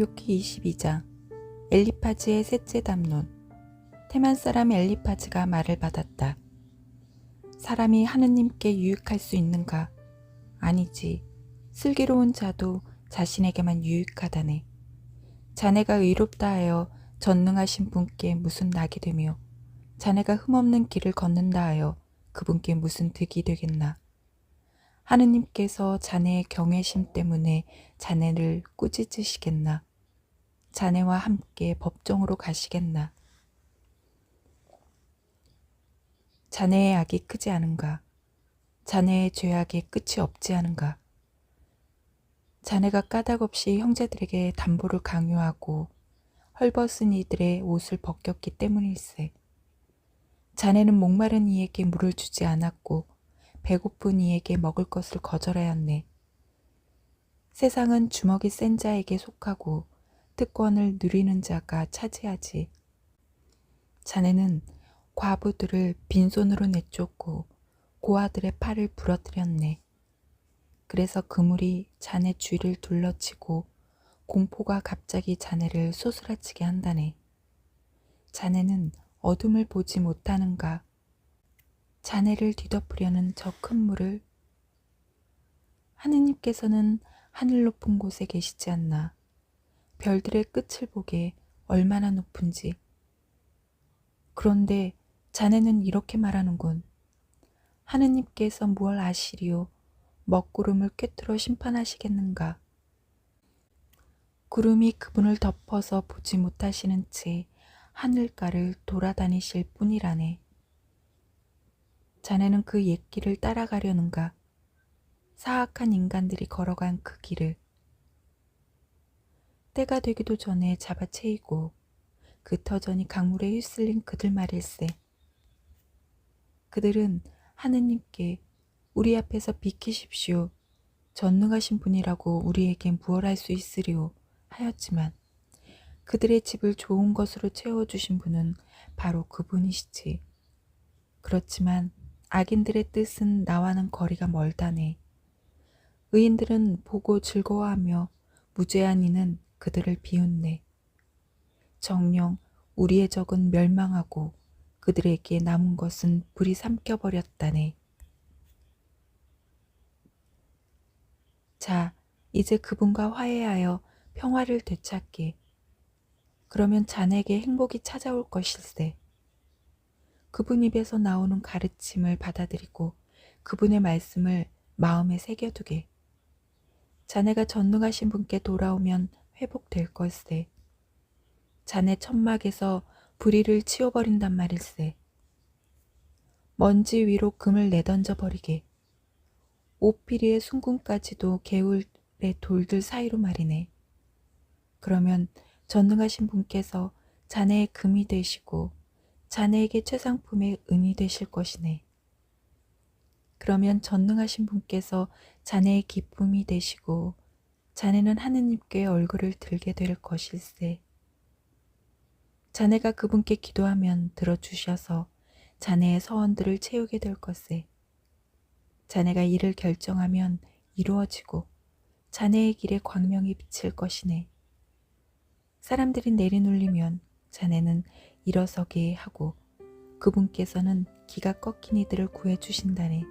욥기 22장 엘리파즈의 셋째 담론 테만 사람 엘리파즈가 말을 받았다. 사람이 하느님께 유익할 수 있는가? 아니지. 슬기로운 자도 자신에게만 유익하다네. 자네가 의롭다 하여 전능하신 분께 무슨 낙이 되며 자네가 흠없는 길을 걷는다 하여 그분께 무슨 득이 되겠나? 하느님께서 자네의 경외심 때문에 자네를 꾸짖으시겠나? 자네와 함께 법정으로 가시겠나? 자네의 악이 크지 않은가? 자네의 죄악에 끝이 없지 않은가? 자네가 까닭없이 형제들에게 담보를 강요하고 헐벗은 이들의 옷을 벗겼기 때문일세. 자네는 목마른 이에게 물을 주지 않았고 배고픈 이에게 먹을 것을 거절하였네. 세상은 주먹이 센 자에게 속하고 특권을 누리는 자가 차지하지. 자네는 과부들을 빈손으로 내쫓고 고아들의 팔을 부러뜨렸네. 그래서 그물이 자네 주위를 둘러치고 공포가 갑자기 자네를 소스라치게 한다네. 자네는 어둠을 보지 못하는가? 자네를 뒤덮으려는 저 큰 물을 하느님께서는 하늘 높은 곳에 계시지 않나. 별들의 끝을 보게 얼마나 높은지. 그런데 자네는 이렇게 말하는군. 하느님께서 무얼 아시리요? 먹구름을 꿰뚫어 심판하시겠는가? 구름이 그분을 덮어서 보지 못하시는 채 하늘가를 돌아다니실 뿐이라네. 자네는 그 옛길을 따라가려는가? 사악한 인간들이 걸어간 그 길을. 때가 되기도 전에 잡아채이고 그 터전이 강물에 휩쓸린 그들 말일세. 그들은 하느님께 우리 앞에서 비키십시오. 전능하신 분이라고 우리에게 무얼 할 수 있으리오 하였지만 그들의 집을 좋은 것으로 채워주신 분은 바로 그분이시지. 그렇지만 악인들의 뜻은 나와는 거리가 멀다네. 의인들은 보고 즐거워하며 무죄한 이는 그들을 비웃네. 정령 우리의 적은 멸망하고 그들에게 남은 것은 불이 삼켜버렸다네. 자, 이제 그분과 화해하여 평화를 되찾게. 그러면 자네에게 행복이 찾아올 것일세. 그분 입에서 나오는 가르침을 받아들이고 그분의 말씀을 마음에 새겨두게. 자네가 전능하신 분께 돌아오면 회복될 것세. 자네 천막에서 불의를 치워버린단 말일세. 먼지 위로 금을 내던져 버리게. 오피리의 순금까지도 개울의 돌들 사이로 말이네. 그러면 전능하신 분께서 자네의 금이 되시고 자네에게 최상품의 은이 되실 것이네. 그러면 전능하신 분께서 자네의 기쁨이 되시고 자네는 하느님께 얼굴을 들게 될 것일세. 자네가 그분께 기도하면 들어주셔서 자네의 서원들을 채우게 될 것세. 자네가 이를 결정하면 이루어지고 자네의 길에 광명이 비칠 것이네. 사람들이 내리놀리면 자네는 일어서게 하고 그분께서는 기가 꺾인 이들을 구해 주신다네.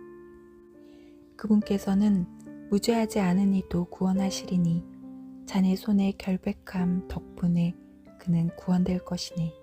그분께서는 무죄하지 않은 이도 구원하시리니 자네 손의 결백함 덕분에 그는 구원될 것이니